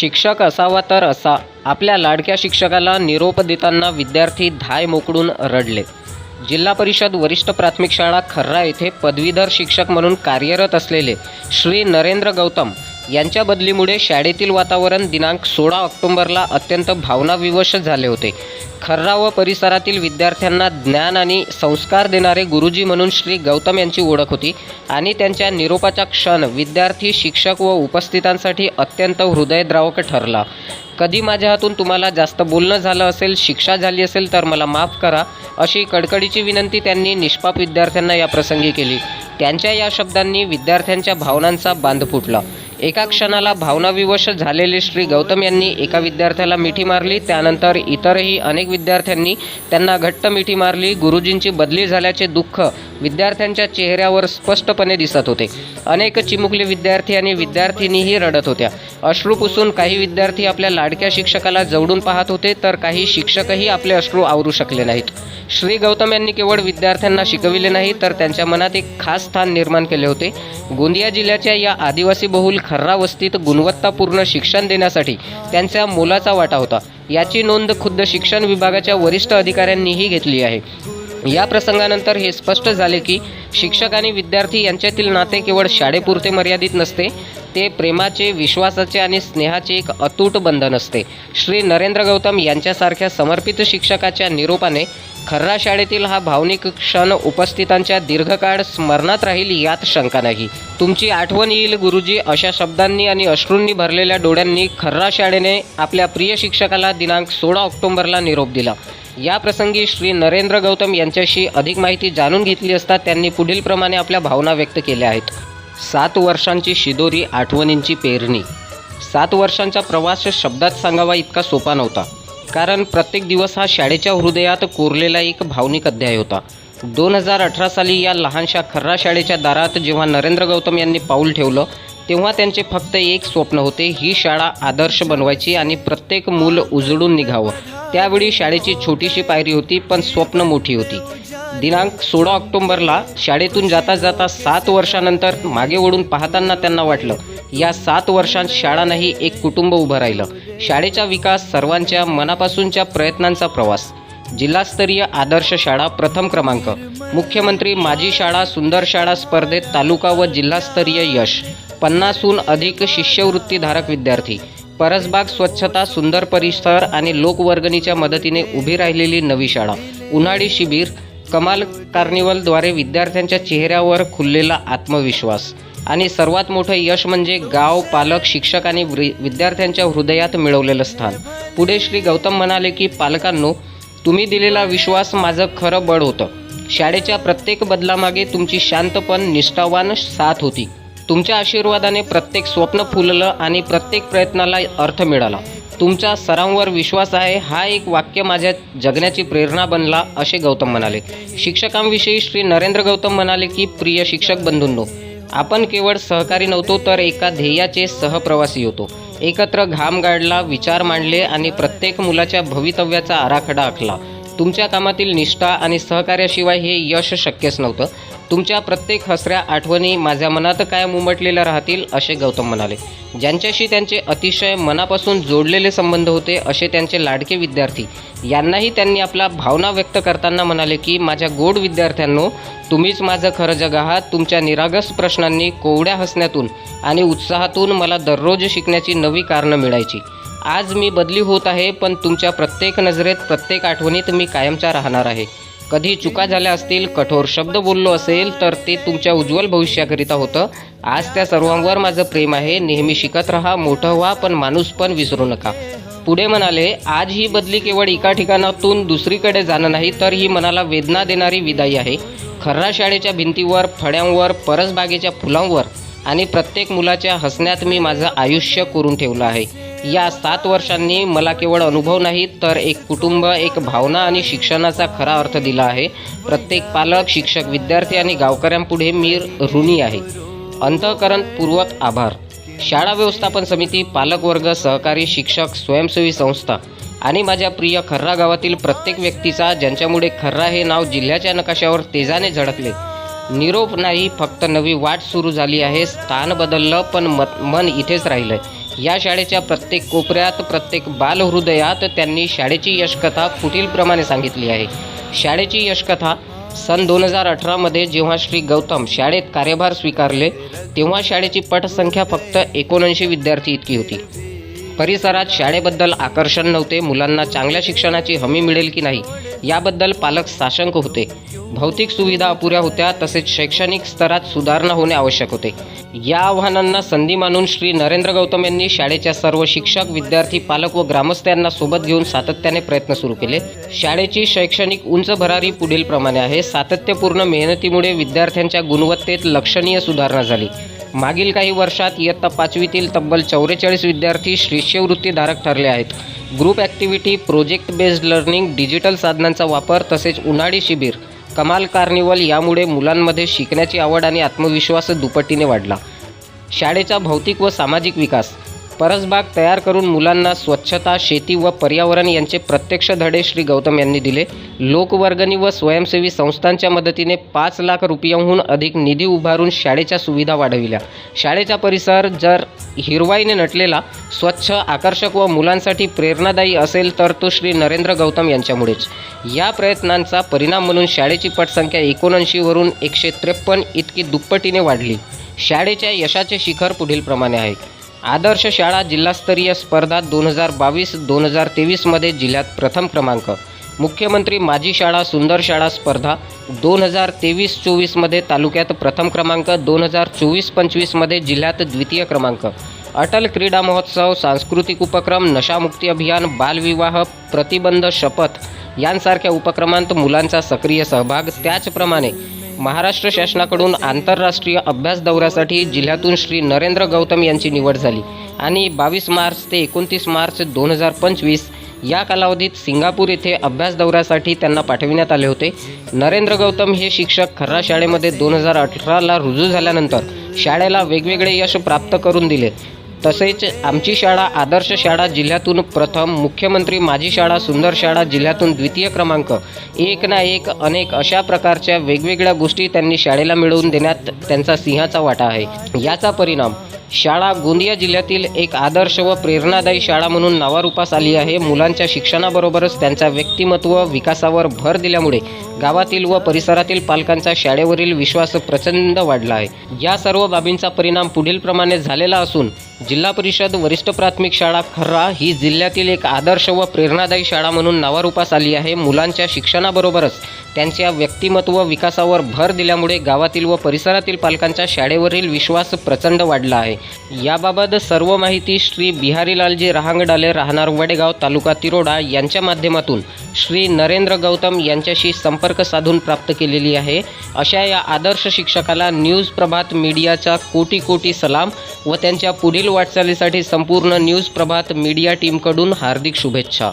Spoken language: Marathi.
शिक्षक असावा तर असा. आपल्या लाडक्या शिक्षकाला निरोप देताना विद्यार्थी धाय मोकडून रडले. जिल्हा परिषद वरिष्ठ प्राथमिक शाळा खर्रा येथे पदवीधर शिक्षक म्हणून कार्यरत असलेले श्री नरेंद्र गौतम यांच्या बदलीमुळे शाळेतील वातावरण दिनांक सोळा ऑक्टोबरला अत्यंत भावनाविवश झाले होते. खर्रा व परिसरातील विद्यार्थ्यांना ज्ञान आणि संस्कार देणारे गुरुजी म्हणून श्री गौतम यांची ओळख होती आणि त्यांच्या निरोपाचा क्षण विद्यार्थी शिक्षक व उपस्थितांसाठी अत्यंत हृदयद्रावक ठरला. कधी माझ्या हातून तुम्हाला जास्त बोलणं झालं असेल शिक्षा झाली असेल तर मला माफ करा अशी कडकडीची विनंती त्यांनी निष्पाप विद्यार्थ्यांना या प्रसंगी केली. त्यांच्या या शब्दांनी विद्यार्थ्यांच्या भावनांचा बांध फुटला. एका क्षणाला भावनाविवश झालेले श्री गौतम यांनी एका विद्यार्थ्याला मिठी मारली. त्यानंतर इतरही अनेक विद्यार्थ्यांनी त्यांना घट्ट मिठी मारली. गुरुजींची बदली झाल्याचे दुःख विद्यार्थ्यांच्या चेहऱ्यावर स्पष्टपणे दिसत होते. अनेक चिमुकले विद्यार्थी आणि विद्यार्थिनीही रडत होत्या. अश्रू पुसून काही विद्यार्थी आपल्या लाडक्या शिक्षकाला जवळून पाहत होते तर काही शिक्षकही आपले अश्रू आवरू शकले नाहीत. श्री गौतम यांनी केवळ विद्यार्थ्यांना शिकविले नाही तर त्यांच्या मनात एक खास स्थान निर्माण केले होते. गोंदिया जिल्ह्याच्या या आदिवासी बहुल खर्रा वस्तीत गुणवत्तापूर्ण शिक्षण देण्यासाठी त्यांचा मोलाचा वाटा होता. याची नोंद खुद्द शिक्षण विभागाच्या वरिष्ठ अधिकाऱ्यांनीही घेतली आहे. या प्रसंगानंतर हे स्पष्ट झाले की शिक्षक आणि विद्यार्थी यांच्यातील नाते केवळ शाळेपुरते मर्यादित नसते ते प्रेमाचे विश्वासाचे आणि स्नेहाचे एक अतूट बंधन असते. श्री नरेंद्र गौतम यांच्यासारख्या समर्पित शिक्षकाच्या निरोपाने खर्रा शाळेतील हा भावनिक क्षण उपस्थितांच्या दीर्घकाळ स्मरणात राहील यात शंका नाही. तुमची आठवण येईल गुरुजी अशा शब्दांनी आणि अश्रूंनी भरलेल्या डोळ्यांनी खर्रा शाळेने आपल्या प्रिय शिक्षकाला दिनांक सोळा ऑक्टोबरला निरोप दिला. या प्रसंगी श्री नरेंद्र गौतम यांच्याशी अधिक माहिती जाणून घेतली असता त्यांनी पुढीलप्रमाणे आपल्या भावना व्यक्त केल्या आहेत. सात वर्षांची शिदोरी आठवणींची पेरणी. सात वर्षांचा प्रवास शब्दात सांगावा इतका सोपा नव्हता. कारण प्रत्येक दिवस हा शाळेच्या हृदयात कोरलेला एक भावनिक अध्याय होता. दोन हजार अठरा साली या लहानशा खर्रा शाळेच्या दारात जेव्हा नरेंद्र गौतम यांनी पाऊल ठेवलं तेव्हा त्यांचे फक्त एक स्वप्न होते ही शाळा आदर्श बनवायची आणि प्रत्येक मूल उजळून निघावं. त्यावेळी शाळेची छोटीशी पायरी होती पण स्वप्न मोठी होती. दिनांक सोळा ऑक्टोंबरला शाळेतून जाता जाता सात वर्षानंतर मागे वळून पाहताना त्यांना वाटलं या सात वर्षांत शाळा नाही एक कुटुंब उभं राहिलं. शाळेचा विकास सर्वांच्या मनापासूनच्या प्रयत्नांचा प्रवास. जिल्हास्तरीय आदर्श शाळा प्रथम क्रमांक. मुख्यमंत्री माझी शाळा सुंदर शाळा स्पर्धेत तालुका व जिल्हास्तरीय यश. पन्नासहून अधिक शिष्यवृत्तीधारक विद्यार्थी. परसबाग स्वच्छता सुंदर परिसर आणि लोकवर्गणीच्या मदतीने उभी राहिलेली नवी शाळा. उन्हाळी शिबिर कमाल कार्निवलद्वारे विद्यार्थ्यांच्या चेहऱ्यावर खुललेला आत्मविश्वास. आणि सर्वात मोठं यश म्हणजे गाव पालक शिक्षक आणि वृ- विद्यार्थ्यांच्या हृदयात मिळवलेलं स्थान. पुढे श्री गौतम म्हणाले की पालकांनो तुम्ही दिलेला विश्वास माझं खरं बळ होतं. शाळेच्या प्रत्येक बदलामागे तुमची शांतपण निष्ठावान साथ होती. तुमच्या आशीर्वादाने प्रत्येक स्वप्न फुललं आणि प्रत्येक प्रयत्नाला अर्थ मिळाला. तुमचा सरांवर विश्वास आहे हा एक वाक्य माझ्या जगण्याची प्रेरणा बनला असे गौतम म्हणाले. शिक्षकांविषयी श्री नरेंद्र गौतम म्हणाले की प्रिय शिक्षक बंधूंनो आपण केवळ सहकारी नव्हतो तर एका ध्येयाचे सहप्रवासी होतो. एकत्र घाम गाडला विचार मांडले आणि प्रत्येक मुलाच्या भवितव्याचा आराखडा आखला. तुमच्या कामातील निष्ठा आणि सहकार्याशिवाय हे यश शक्यच नव्हतं. तुमच्या प्रत्येक हसऱ्या आठवणी माझ्या मनात कायम उमटलेल्या राहतील असे गौतम म्हणाले. ज्यांच्याशी त्यांचे अतिशय मनापासून जोडलेले संबंध होते असे त्यांचे लाडके विद्यार्थी. यांनाही त्यांनी आपला भावना व्यक्त करताना म्हणाले की माझ्या गोड विद्यार्थ्यांनो तुम्हीच माझं खरं जग आहात. तुमच्या निरागस प्रश्नांनी कोवड्या हसण्यातून आणि उत्साहातून मला दररोज शिकण्याची नवी कारणं मिळायची. आज मी बदली होत आहे पण तुमच्या प्रत्येक नजरेत प्रत्येक आठवणीत मी कायमचा राहणार आहे. कधी चुका झाल्या असतील कठोर शब्द बोललो असेल तर ते तुमच्या उज्ज्वल भविष्याकरिता होतं. आज त्या सर्वांवर माझं प्रेम आहे नेहमी शिकत राहा मोठं व्हा पण माणूस पण विसरू नका. पुढे म्हणाले आज ही बदली केवळ एका ठिकाणातून दुसरीकडे जाणं नाही तर ही मनाला वेदना देणारी विदाई आहे. खर्रा शाळेच्या भिंतीवर फळ्यांवर परसबागेच्या फुलांवर आणि प्रत्येक मुलाच्या हसण्यात मी माझं आयुष्य करून ठेवलं आहे. या सात वर्षांनी मला केवळ अनुभव नाही तर एक कुटुंब एक भावना आणि शिक्षणाचा खरा अर्थ दिला आहे. प्रत्येक पालक शिक्षक विद्यार्थी आणि गावकऱ्यांपुढे मी ऋणी आहे. अंतःकरणपूर्वक आभार. शाळा व्यवस्थापन समिती पालकवर्ग सहकारी शिक्षक स्वयंसेवी संस्था आणि माझ्या प्रिय खर्रा गावातील प्रत्येक व्यक्तीचा ज्यांच्यामुळे खर्रा हे नाव जिल्ह्याच्या नकाशावर तेजाने झळकले. निरोप नाही फक्त नवी वाट सुरू झाली आहे. स्थान बदललं पण मत मन इथेच राहिलं आहे या शाळेच्या प्रत्येक कोपऱ्यात प्रत्येक बालहृदयात त्यांनी शाळेची यशकथा पुढीलप्रमाणे सांगितली आहे. शाळेची यशकथा सन दोन हजार अठरामध्ये जेव्हा श्री गौतम शाळेत कार्यभार स्वीकारले तेव्हा शाळेची पटसंख्या फक्त एकोणऐंशी विद्यार्थी इतकी होती. परिसरात शाळेबद्दल आकर्षण नव्हते मुलांना चांगल्या शिक्षणाची हमी मिळेल की नाही याबद्दल पालक साशंक होते. भौतिक सुविधा अपुऱ्या होत्या तसेच शैक्षणिक स्तरात सुधारणा होणे आवश्यक होते. या आव्हानांना संधी मानून श्री नरेंद्र गौतम यांनी शाळेच्या सर्व शिक्षक विद्यार्थी पालक व ग्रामस्थ यांना सोबत घेऊन सातत्याने प्रयत्न सुरू केले. शाळेची शैक्षणिक उंच भरारी पुढीलप्रमाणे आहे. सातत्यपूर्ण मेहनतीमुळे विद्यार्थ्यांच्या गुणवत्तेत लक्षणीय सुधारणा झाली. मागील काही वर्षात इयत्ता पाचवीतील तब्बल चौवेचाळीस विद्यार्थी शिष्यवृत्तीधारक ठरले आहेत. Group activity project based learning digital साधनांचा वापर तसेच उन्हाळी शिबिर कमाल कार्निवल यामुळे मुलांमध्ये शिकण्याची आवड आणि आत्मविश्वास दुपटीने वाढला. शाळेचा भौतिक व सामाजिक विकास परसबाग तयार करून मुलांना स्वच्छता शेती व पर्यावरण यांचे प्रत्यक्ष धडे श्री गौतम यांनी दिले. लोकवर्गणी व स्वयंसेवी संस्थांच्या मदतीने पाच लाख रुपयांहून अधिक निधी उभारून शाळेच्या सुविधा वाढविल्या. शाळेचा परिसर जर हिरवाईने नटलेला स्वच्छ आकर्षक व मुलांसाठी प्रेरणादायी असेल तर तो श्री नरेंद्र गौतम यांच्यामुळेच. या प्रयत्नांचा परिणाम म्हणून शाळेची पटसंख्या एकोणऐंशीवरून एकशे त्रेपन्न इतकी दुप्पटीने वाढली. शाळेच्या यशाचे शिखर पुढीलप्रमाणे आहे. आदर्श शाळा जिल्हास्तरीय स्पर्धा दोन हजार बावीस दोन हजार तेवीसमध्ये जिल्ह्यात प्रथम क्रमांक. मुख्यमंत्री माझी शाळा सुंदर शाळा स्पर्धा दोन हजार तेवीस चोवीसमध्ये तालुक्यात प्रथम क्रमांक दोन हजार चोवीस पंचवीसमध्ये जिल्ह्यात द्वितीय क्रमांक. अटल क्रीडा महोत्सव सांस्कृतिक उपक्रम नशामुक्ती अभियान बालविवाह प्रतिबंध शपथ यांसारख्या उपक्रमांत मुलांचा सक्रिय सहभाग. त्याचप्रमाणे महाराष्ट्र शासनाकडून आंतरराष्ट्रीय अभ्यास दौऱ्यासाठी जिल्ह्यातून श्री नरेंद्र गौतम यांची निवड झाली. आणि बावीस मार्च ते एकोणतीस मार्च दोन हजार पंचवीस या कालावधीत सिंगापूर येथे अभ्यास दौऱ्यासाठी त्यांना पाठविण्यात आले होते. नरेंद्र गौतम हे शिक्षक खर्रा शाळेमध्ये दोन हजार अठराला रुजू झाल्यानंतर शाळेला वेगवेगळे यश प्राप्त करून दिले. तसेच आमची शाळा आदर्श शाळा जिल्ह्यातून प्रथम मुख्यमंत्री माझी शाळा सुंदर शाळा जिल्ह्यातून द्वितीय क्रमांक. एक ना एक अनेक अशा प्रकारच्या वेगवेगळ्या गोष्टी त्यांनी शाळेला मिळवून देण्यात त्यांचा सिंहाचा वाटा आहे. याचा परिणाम शाळा गोंदिया जिल्ह्यातील एक आदर्श व प्रेरणादायी शाळा म्हणून नावारूपास आली आहे. मुलांच्या शिक्षणाबरोबरच त्यांचा व्यक्तिमत्व विकासावर भर दिल्यामुळे गावातील व परिसरातील पालकांचा शाळेवरील विश्वास प्रचंड वाढला आहे. या सर्व बाबींचा परिणाम पुढीलप्रमाणे झालेला असून जिल्हा परिषद वरिष्ठ प्राथमिक शाळा खर्रा ही जिल्ह्यातील एक आदर्श व प्रेरणादायी शाळा म्हणून नावारूपास आली आहे. मुलांच्या शिक्षणाबरोबरच त्यांच्या व्यक्तिमत्व विकासावर भर दिल्यामुळे गावातील व परिसरातील पालकांचा शाळेवरील विश्वास प्रचंड वाढला आहे. याबाबत सर्व माहिती श्री बिहारीलालजी रहांगडाले राहणार वडेगाव तालुका तिरोडा यांच्या माध्यमातून श्री नरेंद्र गौतम यांच्याशी संपर्क साधून प्राप्त केलेली आहे. अशा या आदर्श शिक्षकाला न्यूज प्रभात मीडियाचा कोटी कोटी सलाम व त्यांच्या पुढील वाटचालीसाठी संपूर्ण न्यूज प्रभात मीडिया टीमकडून हार्दिक शुभेच्छा.